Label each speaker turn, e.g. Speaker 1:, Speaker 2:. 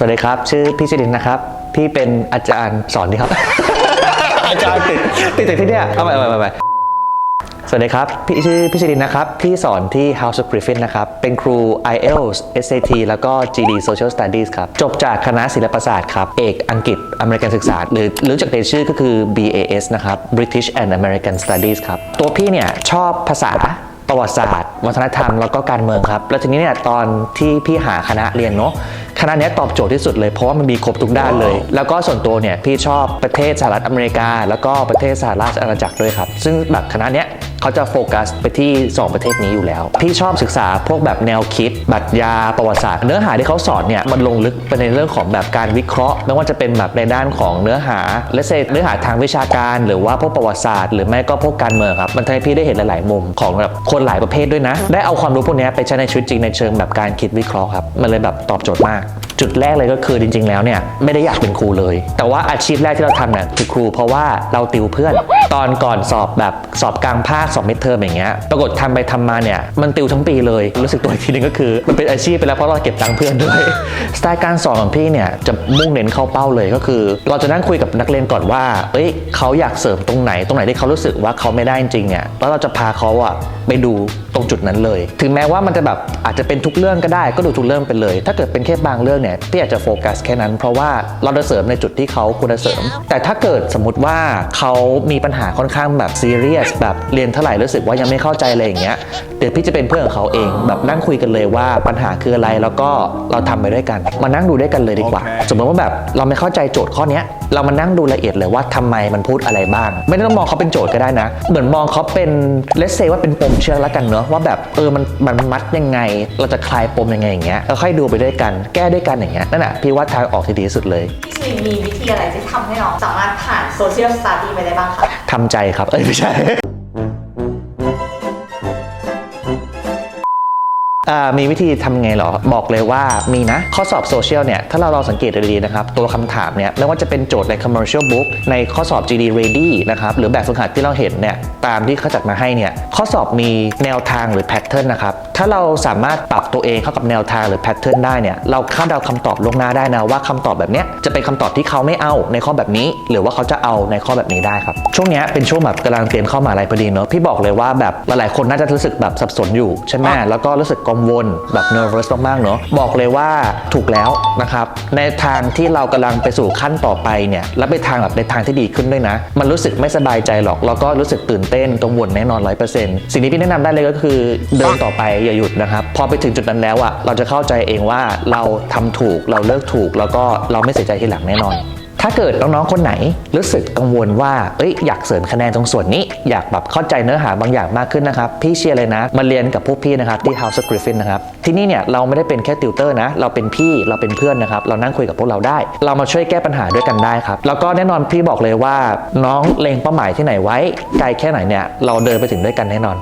Speaker 1: สวัสดีครับ ชื่อพี่สิรินนะครับ พี่เป็นอาจารย์สอนดีครับ อาจารย์ติดติดติดที่เนี่ยเอาไปเอาไปเอาไปสวัสดีครับ พี่ชื่อพี่สิรินนะครับ พี่สอนที่ House of Griffin นะครับ เป็นครู IELTS SAT แล้วก็ GD Social Studies ครับ จบจากคณะศิลปศาสตร์ครับ เอกอังกฤษอเมริกันศึกษา หรือหรือจากในชื่อก็คือ BAS นะครับ British and American Studies ครับ ตัวพี่เนี่ยชอบภาษาประวัติศาสตร์ วัฒนธรรมแล้วก็การเมืองครับ แล้วทีนี้เนี่ยตอนที่พี่หาคณะเรียนเนาะ คณะเนี้ยตอบโจทย์ที่สุดเลยเพราะว่ามันมีครบทุกด้านเลย แล้วก็ส่วนตัวเนี่ยพี่ชอบประเทศสหรัฐอเมริกา แล้วก็ประเทศสหราชอาณาจักรด้วยครับ ซึ่งแบบคณะเนี้ย เขาจะโฟกัสไปที่ 2 ประเทศนี้อยู่แล้ว พี่ชอบศึกษาพวกแบบแนวคิดปรัชญาประวัติศาสตร์ เนื้อหาที่เขาสอนเนี่ยมันลงลึกไปในเรื่องของแบบการวิเคราะห์ ไม่ว่าจะเป็นแบบในด้านของเนื้อหา และเศษเนื้อหาทางวิชาการ หรือว่าพวกประวัติศาสตร์ หรือไม่ก็พวกการเมืองครับมันทำให้พี่ได้เห็นหลาย ๆ มุมของแบบคนหลายประเภทด้วยนะ ได้เอาความรู้พวกนี้ไปใช้ในชีวิตจริงในเชิงแบบการคิดวิเคราะห์ครับมันเลยแบบตอบโจทย์มากจุดแรกเลยก็คือจริง ๆ แล้วเนี่ยไม่ได้อยากเป็นครูเลย แต่ว่าอาชีพแรกที่เราทำเนี่ยคือครูเพราะว่าเราติวเพื่อน ตอนก่อนสอบแบบสอบกลางภาคสอบมิดเทอมอย่างเงี้ยปรากฏทำไปทำมาเนี่ยมันติวทั้งปีเลยรู้สึกตัวอีกทีนึงก็คือ มันเป็นอาชีพไปแล้วเพราะเราเก็บตังค์เพื่อนด้วยสไตล์การสอนของพี่เนี่ยจะมุ่งเน้นเข้าเป้าเลยก็คือ เราจะนั่งคุยกับนักเรียนก่อนว่าเอ้ยเขาอยากเสริมตรงไหนตรงไหนที่เขารู้สึกว่าเขาไม่ได้จริงเนี่ยแล้วเราจะพาเขาอะไปดูตรงจุดนั้นเลย ถึงแม้ว่ามันจะแบบอาจจะเป็นทุกเรื่องก็ได้ก็ดูทุกเรื่องไปเลย ถ้าเกิดเป็นแค่บางเรื่องเนี่ยพี่อาจจะโฟกัสแค่นั้น เพราะว่าเราจะเสริมในจุดที่เขาควรจะเสริม แต่ถ้าเกิดสมมติว่าเขามีปัญหาค่อนข้างแบบซีเรียสแบบเรียนเท่าไหร่รู้สึกว่ายังไม่เข้าใจอะไรอย่างเงี้ยเดี๋ยวพี่จะเป็นเพื่อนกับเขาเอง แบบนั่งคุยกันเลยว่าปัญหาคืออะไรแล้วก็เราทำไปด้วยกัน มานั่งดูด้วยกันเลยดีกว่า
Speaker 2: โอเค
Speaker 1: สมมติว่าแบบเราไม่เข้าใจโจทย์ข้อเนี้ยเรามานั่งดูละเอียดเลยว่าทำไมมันพูดอะไรบ้าง ไม่ต้องมองเขาเป็นโจทย์ก็ได้นะ เหมือนมองเขาเป็นเลสเซว่าเป็นปมเชื่อแล้วกันเนอะว่าแบบเออมันมันมัดยังไง เราจะคลายปมยังไงอย่างเงี้ยแล้วค่อยดูไปด้วยกัน แก้ด้วยกันอย่างเงี้ยนั่นแหละพี่ว่าทางออกที่ดีที่สุดเลย
Speaker 3: พี่ชินมีวิธีอะไรที่ทำให้น้องสามารถผ่านโซเชียลสต u d ดี้ไปได้บ้างคะ
Speaker 1: ทำใจครับเอ้ยไม่ใช่ มีวิธีทำไงเหรอ บอกเลยว่ามีนะ ข้อสอบโซเชียลเนี่ย ถ้าเราลองสังเกตดูดีๆนะครับ ตัวคำถามเนี่ย ไม่ว่าจะเป็นโจทย์ใน commercial book ในข้อสอบ GD ready นะครับ หรือแบบฝึกหัดที่เราเห็นเนี่ย ตามที่เขาจัดมาให้เนี่ย ข้อสอบมีแนวทางหรือ pattern นะครับ ถ้าเราสามารถปรับตัวเองเข้ากับแนวทางหรือ pattern ได้เนี่ยเราคาดเดาคำตอบล่วงหน้าได้นะว่าคำตอบแบบเนี้ยจะเป็นคำตอบที่เขาไม่เอาในข้อแบบนี้ หรือว่าเขาจะเอาในข้อแบบนี้ได้ครับ ช่วงเนี้ยเป็นช่วงแบบกำลังเตรียมเข้ามหาลัยพอดีเนอะพี่บอกเลยว่าแบบหลายๆคนน่าจะรู้สึกแบบสับสนอยู่ใช่ไหมแล้วก็รู้สึกกังวลแบบ nervous มากๆเนอะบอกเลยว่าถูกแล้วนะครับในทางที่เรากำลังไปสู่ขั้นต่อไปเนี่ยและไปทางแบบในทางที่ดีขึ้นด้วยนะ มันรู้สึกไม่สบายใจหรอกแล้วก็รู้สึกตื่นเต้นกังวลแน่นอนร้อยเปอร์เซ็นต์สิ่งที่พี่แนะนำได้เลยก็คือเดินต่อไปอย่าหยุดนะครับ พอไปถึงจุดนั้นแล้วอะเราจะเข้าใจเองว่าเราทำถูกเราเลิกถูก แล้วก็เราไม่เสียใจทีหลังแน่นอน ถ้าเกิดน้องๆคนไหนรู้สึกกังวลว่าเอ้ยอยากเสริมคะแนนตรงส่วนนี้ อยากแบบเข้าใจเนื้อหาบางอย่างมากขึ้นนะครับ พี่เชียร์เลยนะมาเรียนกับพวกพี่นะครับที่ House of Griffin นะครับที่นี่เนี่ยเราไม่ได้เป็นแค่ติวเตอร์นะ เราเป็นพี่เราเป็นเพื่อนนะครับ เรานั่งคุยกับพวกเราได้ เรามาช่วยแก้ปัญหาด้วยกันได้ครับ แล้วก็แน่นอนพี่บอกเลยว่าน้องเล็งเป้าหมายที่ไหนไว้ไกลแค่ไหนเนี่ยเราเดินไปถึงด้วยกันแน่นอน